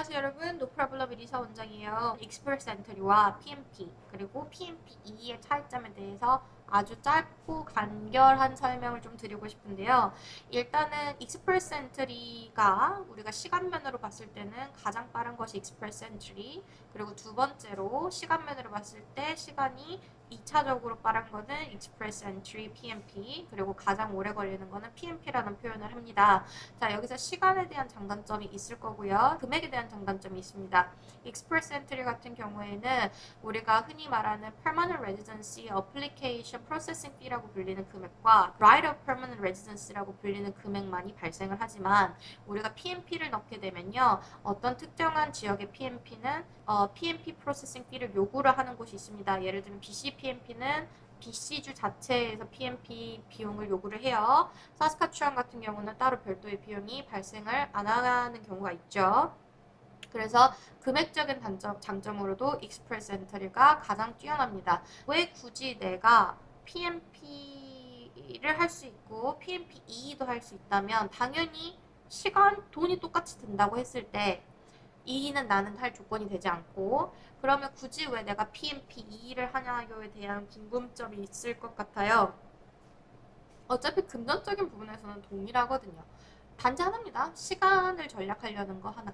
안녕하세요 여러분. 노프라블럼 리사 원장이에요. 익스프레스 엔트리와 PMP 그리고 PMP2의 차이점에 대해서 아주 짧고 간결한 설명을 좀 드리고 싶은데요. 일단은 익스프레스 엔트리가 우리가 시간면으로 봤을 때는 가장 빠른 것이 익스프레스 엔트리 그리고 두 번째로 시간면으로 봤을 때 시간이 2차적으로 빠른 거는 익스프레스 엔트리 PMP 그리고 가장 오래 걸리는 거는 PMP라는 표현을 합니다. 자 여기서 시간에 대한 장단점이 있을 거고요. 금액에 대한 장단점이 있습니다. 익스프레스 엔트리 같은 경우에는 우리가 흔히 말하는 permanent residency application processing fee라고 불리는 금액과 right of permanent residency라고 불리는 금액만이 발생을 하지만 우리가 PMP를 넣게 되면요 어떤 특정한 지역의 PMP는 어, PMP 프로세싱 fee를 요구를 하는 곳이 있습니다 예를 들면 BC PMP는 BC주 자체에서 PMP 비용을 요구를 해요. 사스카추안 같은 경우는 따로 별도의 비용이 발생을 안 하는 경우가 있죠. 그래서 금액적인 단점, 장점으로도 익스프레스 엔터리가 가장 뛰어납니다. 왜 굳이 내가 PMP를 할 수 있고 PMP2도 할 수 있다면 당연히 시간, 돈이 똑같이 든다고 했을 때 2는 나는 할 조건이 되지 않고 그러면 굳이 왜 내가 PMP2를 하냐요에 대한 궁금점이 있을 것 같아요. 어차피 금전적인 부분에서는 동일하거든요. 단지 하나입니다. 시간을 전략하려는 거 하나.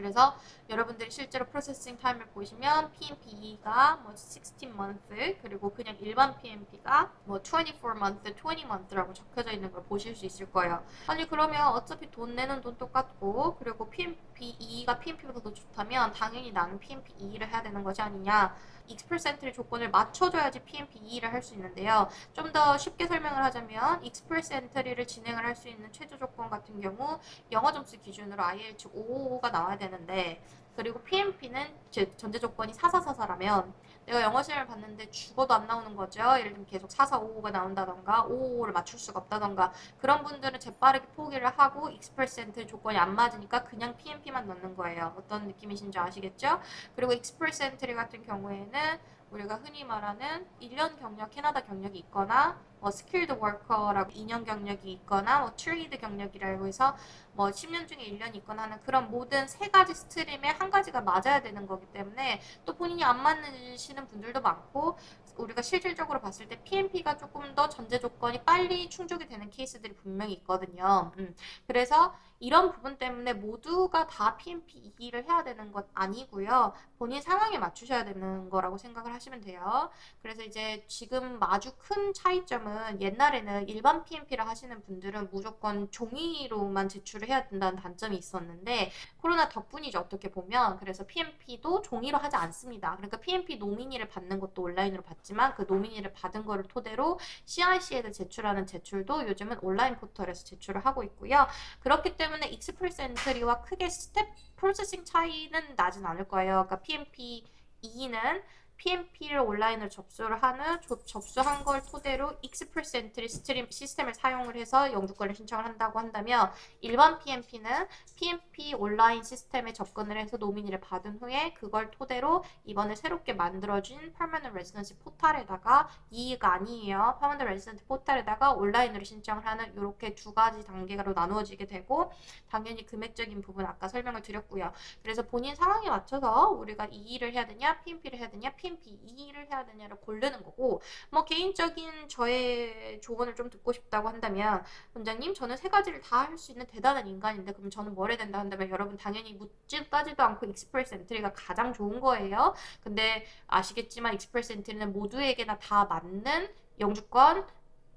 그래서 여러분들이 실제로 프로세싱 타임을 보시면 PMP가 뭐 16 month 그리고 그냥 일반 PMP가 뭐24 month, 20 month라고 적혀져 있는 걸 보실 수 있을 거예요. 아니 그러면 어차피 돈 내는 돈 똑같고 그리고 PMP2가 PMP보다 더 좋다면 당연히 나는 PMP2를 해야 되는 것이 아니냐. 익스프레스 엔트리 조건을 맞춰줘야지 PMP2를 할 수 있는데요. 좀 더 쉽게 설명을 하자면 익스프레스 엔트리를 진행을 할 수 있는 최저 조건 같은 경우 영어 점수 기준으로 IELTS 5가 나와야 되는 데 그리고 PMP는 전제 조건이 4444라면 내가 영어 시험을 봤는데 죽어도 안 나오는 거죠. 예를 들면 계속 4455가 나온다던가 555를 맞출 수가 없다던가 그런 분들은 재빠르게 포기를 하고 익스프레스 엔트리 조건이 안 맞으니까 그냥 PMP만 넣는 거예요. 어떤 느낌이신지 아시겠죠? 그리고 익스프레스 엔트리 같은 경우에는 우리가 흔히 말하는 1년 경력, 캐나다 경력이 있거나 뭐 스킬드 워커라고 2년 경력이 있거나 뭐 트레이드 경력이라고 해서 뭐 10년 중에 1년이 있거나 하는 그런 모든 세 가지 스트림에 한 가지가 맞아야 되는 거기 때문에 또 본인이 안 맞으시는 분들도 많고 우리가 실질적으로 봤을 때 PMP가 조금 더 전제 조건이 빨리 충족이 되는 케이스들이 분명히 있거든요. 음. 그래서 이런 부분 때문에 모두가 다 PMP 2를 해야 되는 것 아니고요. 본인 상황에 맞추셔야 되는 거라고 생각을 하시면 돼요. 그래서 이제 지금 아주 큰 차이점은 옛날에는 일반 PMP를 하시는 분들은 무조건 종이로만 제출을 해야 된다는 단점이 있었는데 코로나 덕분이죠. 어떻게 보면. 그래서 PMP도 종이로 하지 않습니다. 그러니까 PMP 노미니를 받는 것도 온라인으로 받지 만 그 노미니를 받은 거를 토대로 CIC에서 제출하는 제출도 요즘은 온라인 포털에서 제출을 하고 있고요. 그렇기 때문에 익스프레스 엔트리와 크게 스텝 프로세싱 차이는 나진 않을 거예요. 그러니까 PMP 2는 PMP를 온라인으로 접수를 하는 접수한 걸 토대로 익스프레스 엔트리 스트림 시스템을 사용을 해서 영주권을 신청을 한다고 한다면 일반 PMP는 PMP 온라인 시스템에 접근을 해서 노미니를 받은 후에 그걸 토대로 이번에 새롭게 만들어진 Permanent Residency 포탈에다가 이의가 아니에요. Permanent Residency 포탈에다가 온라인으로 신청을 하는 이렇게 두 가지 단계로 나누어지게 되고 당연히 금액적인 부분 아까 설명을 드렸고요. 그래서 본인 상황에 맞춰서 우리가 이의를 해야 되냐, PMP를 해야 되냐, PMP 2를 해야 되냐를 고르는 거고 뭐 개인적인 저의 조언을 좀 듣고 싶다고 한다면 원장님 저는 세 가지를 다 할 수 있는 대단한 인간인데 그럼 저는 뭘 해야 된다 한다면 여러분 당연히 묻지도 따지도 않고 익스프레스 엔트리가 가장 좋은 거예요. 근데 아시겠지만 익스프레스 엔트리는 모두에게나 다 맞는 영주권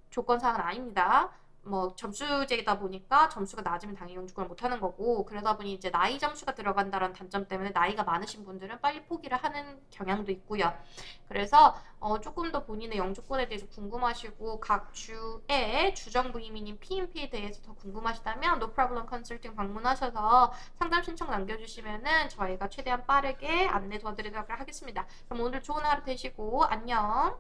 조건 사항은 아닙니다. 뭐 점수제이다 보니까 점수가 낮으면 당연히 영주권을 못 하는 거고 그러다 보니 이제 나이 점수가 들어간다는 단점 때문에 나이가 많으신 분들은 빨리 포기를 하는 경향도 있고요. 그래서 어 조금 더 본인의 영주권에 대해서 궁금하시고 각 주의 주정부 이민인 PMP에 대해서 더 궁금하시다면 Problem Consulting 방문하셔서 상담 신청 남겨주시면은 저희가 최대한 빠르게 안내 도와드리도록 하겠습니다. 그럼 오늘 좋은 하루 되시고 안녕.